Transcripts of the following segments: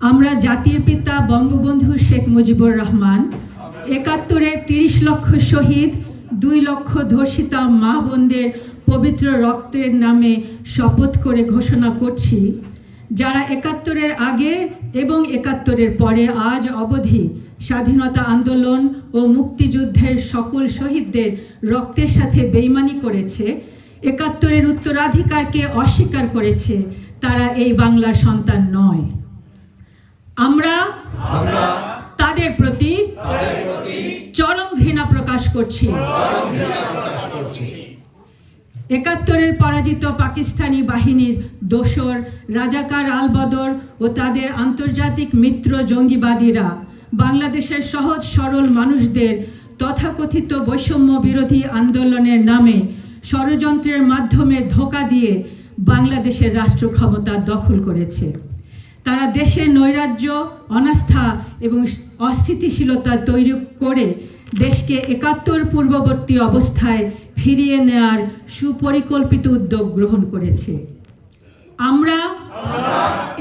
আমরা জাতির পিতা বঙ্গবন্ধু শেখ মুজিবুর রহমান একাত্তরের তিরিশ লক্ষ শহীদ, দুই লক্ষ ধর্ষিতা মা বোনদের পবিত্র রক্তের নামে শপথ করে ঘোষণা করছি। যারা একাত্তরের আগে এবং একাত্তরের পরে আজ অবধি স্বাধীনতা আন্দোলন ও মুক্তিযুদ্ধের সকল শহীদদের রক্তের সাথে বেইমানি করেছে, একাত্তরের উত্তরাধিকারকে অস্বীকার করেছে, তারা এই বাংলার সন্তান নয়। আমরা আমরা তাদের প্রতি তাদের প্রতি চরম ঘৃণা প্রকাশ করছি। চরম ঘৃণা প্রকাশ করছি। একাত্তরের পরাজিত পাকিস্তানি বাহিনীর দোসর রাজাকার আলবদর ও তাদের আন্তর্জাতিক মিত্র জঙ্গিবাদীরা বাংলাদেশের সহজ সরল মানুষদের তথাকথিত বৈষম্য বিরোধী আন্দোলনের নামে ষড়যন্ত্রের মাধ্যমে ধোকা দিয়ে বাংলাদেশের রাষ্ট্র ক্ষমতা দখল করেছে। তারা দেশে নৈরাজ্য, অনাস্থা এবং অস্থিতিশীলতা তৈরি করে দেশকে একাত্তর পূর্ববর্তী অবস্থায় ফিরিয়ে নেয়ার সুপরিকল্পিত উদ্যোগ গ্রহণ করেছে। আমরা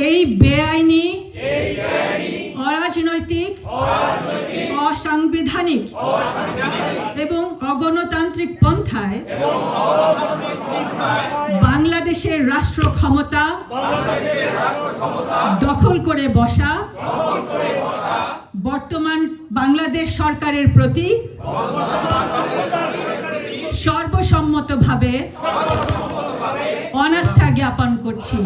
এই বেআইনি অরাজনৈতিক, অসাংবিধানিক এবং অগণতান্ত্রিক পন্থায় বাংলাদেশের রাষ্ট্র ক্ষমতা দখল করে বসা বর্তমান বাংলাদেশ সরকারের প্রতি সর্বসম্মতভাবে অনাস্থা জ্ঞাপন করছি।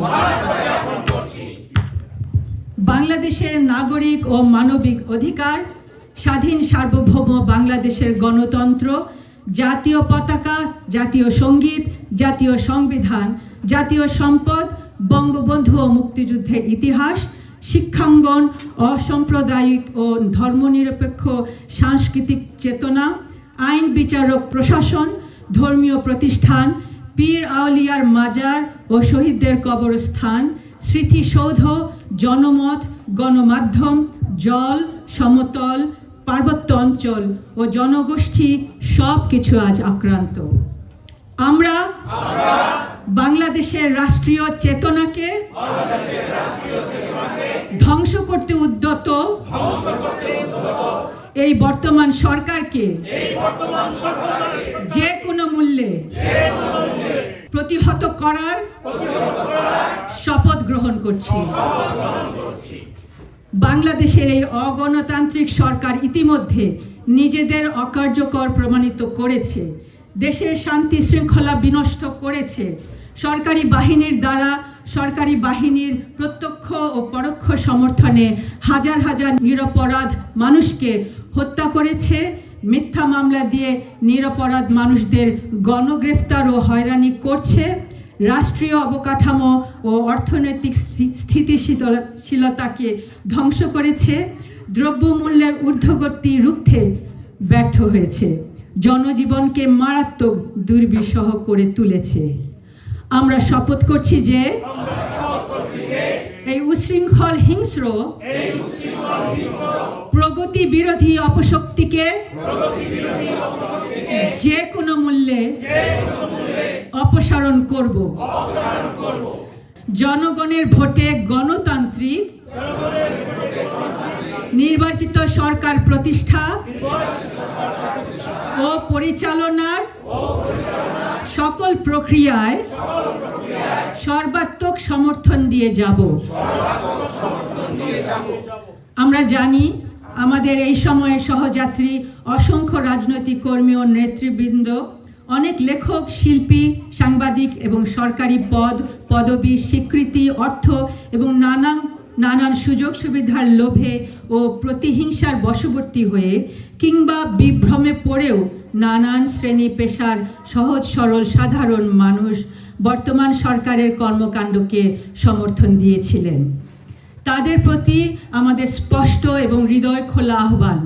বাংলাদেশের নাগরিক ও মানবিক অধিকার, স্বাধীন সার্বভৌম বাংলাদেশের গণতন্ত্র, জাতীয় পতাকা, জাতীয় সংগীত, জাতীয় সংবিধান, জাতীয় সম্পদ, বঙ্গবন্ধু ও মুক্তিযুদ্ধের ইতিহাস, শিক্ষাঙ্গন, অসাম্প্রদায়িক ও ধর্মনিরপেক্ষ সাংস্কৃতিক চেতনা, আইন বিচারক প্রশাসন, ধর্মীয় প্রতিষ্ঠান, পীর আউলিয়ার মাজার ও শহীদদের কবরস্থান, স্মৃতিসৌধ জনমত, গণমাধ্যম, জল, সমতল পার্বত্য অঞ্চল ও জনগোষ্ঠী সব কিছু আজ আক্রান্ত। আমরা বাংলাদেশের রাষ্ট্রীয় চেতনাকে ধ্বংস করতে উদ্যত। এই বর্তমান সরকারকে যে কোনো মূল্যে প্রতিহত করার শপথ গ্রহণ করছি। বাংলাদেশের এই অগণতান্ত্রিক সরকার ইতিমধ্যে নিজেদের অকার্যকর প্রমাণিত করেছে। দেশের শান্তি শৃঙ্খলা বিনষ্ট করেছে। সরকারি বাহিনীর দ্বারা সরকারি বাহিনীর প্রত্যক্ষ ও পরোক্ষ সমর্থনে হাজার হাজার নিরপরাধ মানুষকে হত্যা করেছে। মিথ্যা মামলা দিয়ে নিরপরাধ মানুষদের গণগ্রেফতার ও হয়রানি করছে। রাষ্ট্রীয় অবকাঠামো ও অর্থনৈতিক স্থি- স্থিতিশীলতাকে ধ্বংস করেছে। দ্রব্যমূল্যের ঊর্ধ্বগতি রুখতে ব্যর্থ হয়েছে। জনজীবনকে মারাত্মক দুর্বিষহ করে তুলেছে। আমরা শপথ করছি যে, এই উশৃঙ্খল হিংস্র প্রগতি বিরোধী অপশক্তিকে যে কোনো মূল্যে অপসারণ করব। জনগণের ভোটে গণতান্ত্রিক নির্বাচিত সরকার প্রতিষ্ঠা ও পরিচালনার সকল প্রক্রিয়ায় সর্বাত্মক সমর্থন দিয়ে যাব। আমরা জানি আমাদের এই সময়ে সহযাত্রী অসংখ্য রাজনৈতিক কর্মী ও নেতৃবৃন্দ, অনেক লেখক, শিল্পী, সাংবাদিক এবং সরকারি পদ, পদবি, স্বীকৃতি, অর্থ এবং নানান নানান সুযোগ সুবিধার লোভে ও প্রতিহিংসার বশবর্তী হয়ে কিংবা বিভ্রমে পড়েও নানান শ্রেণি পেশার সহজ, সরল, সাধারণ মানুষ বর্তমান সরকারের কর্মকাণ্ডকে সমর্থন দিয়েছিলেন। তাদের প্রতি আমাদের স্পষ্ট এবং হৃদয় খোলা আহ্বান।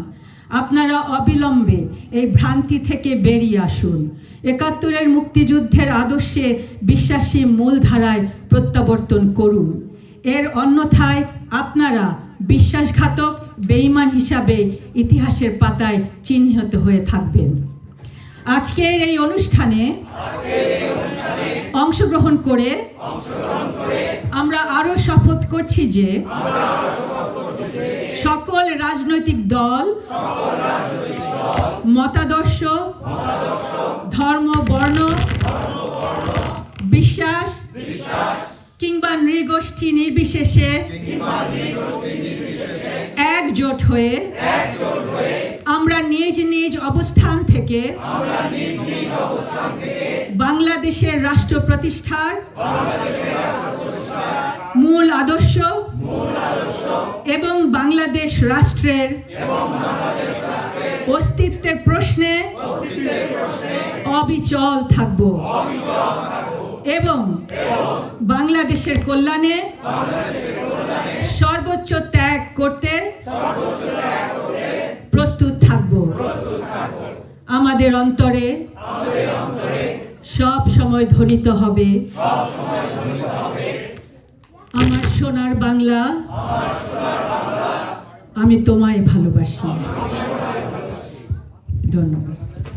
আপনারা অবিলম্বে এই ভ্রান্তি থেকে বেরিয়ে আসুন। একাত্তরের মুক্তিযুদ্ধের আদর্শে বিশ্বাসী মূলধারায় প্রত্যাবর্তন করুন। এর অন্যথায় আপনারা বিশ্বাসঘাতক, বেঈমান হিসাবে ইতিহাসের পাতায় চিহ্নিত হয়ে থাকবেন। আজকের এই অনুষ্ঠানে অংশগ্রহণ করে আমরা আরও শপথ করছি যে সকল রাজনৈতিক দল, মতাদর্শ, ধর্ম, বর্ণ, বিশ্বাস কিংবা নৃগোষ্ঠী নির্বিশেষে একজোট হয়ে আমরা নিজ নিজ অবস্থান থেকে বাংলাদেশের রাষ্ট্র প্রতিষ্ঠার মূল আদর্শ এবং বাংলাদেশ রাষ্ট্রের অস্তিত্বের প্রশ্নে অবিচল থাকব। এবং বাংলাদেশের কল্যাণে সর্বোচ্চ ত্যাগ করতে আমাদের অন্তরে সব সময় ধ্বনিত হবে। আমার সোনার বাংলা আমি তোমায় ভালোবাসি। ধন্যবাদ।